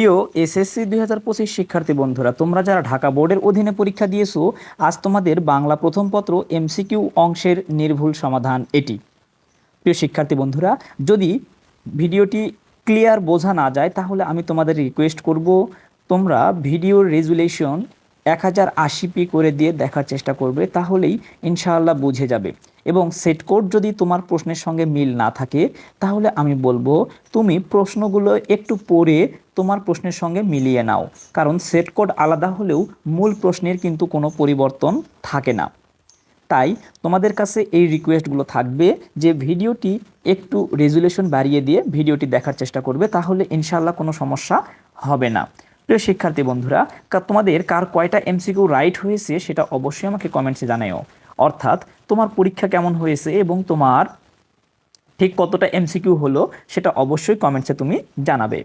প্রিয় এসএসসি দুই হাজার পঁচিশ শিক্ষার্থী বন্ধুরা, তোমরা যারা ঢাকা বোর্ডের অধীনে পরীক্ষা দিয়েছ, আজ তোমাদের বাংলা প্রথম পত্র এমসিকিউ অংশের নির্ভুল সমাধান এটি। প্রিয় শিক্ষার্থী বন্ধুরা, যদি ভিডিওটি ক্লিয়ার বোঝা না যায়, তাহলে আমি তোমাদের রিকোয়েস্ট করব, তোমরা ভিডিও রেজুলেশন এক হাজার আশি পি করে দিয়ে দেখার চেষ্টা করবে, তাহলেই ইনশাআল্লাহ বুঝে যাবে। এবং সেট কোড যদি তোমার প্রশ্নের সঙ্গে মিল না থাকে, তাহলে আমি বলব তুমি প্রশ্নগুলো একটু পড়ে তোমার প্রশ্নের সঙ্গে মিলিয়ে নাও। কারণ সেট কোড আলাদা হলেও মূল প্রশ্নের কিন্তু কোনো পরিবর্তন থাকে না। তাই তোমাদের কাছে এই রিকোয়েস্টগুলো থাকবে যে ভিডিওটি একটু রেজুলেশন বাড়িয়ে দিয়ে ভিডিওটি দেখার চেষ্টা করবে, তাহলে ইনশাল্লাহ কোনো সমস্যা হবে না। প্রিয় শিক্ষার্থী বন্ধুরা তোমাদের কার কয়টা এমসিকিউ রাইট হয়েছে সেটা অবশ্যই আমাকে কমেন্টসে জানাও অর্থাৎ, তোমার পরীক্ষা কেমন হয়েছে এবং তোমার ঠিক কতটা এমসিকিউ হলো সেটা অবশ্যই কমেন্টসে তুমি জানাবে।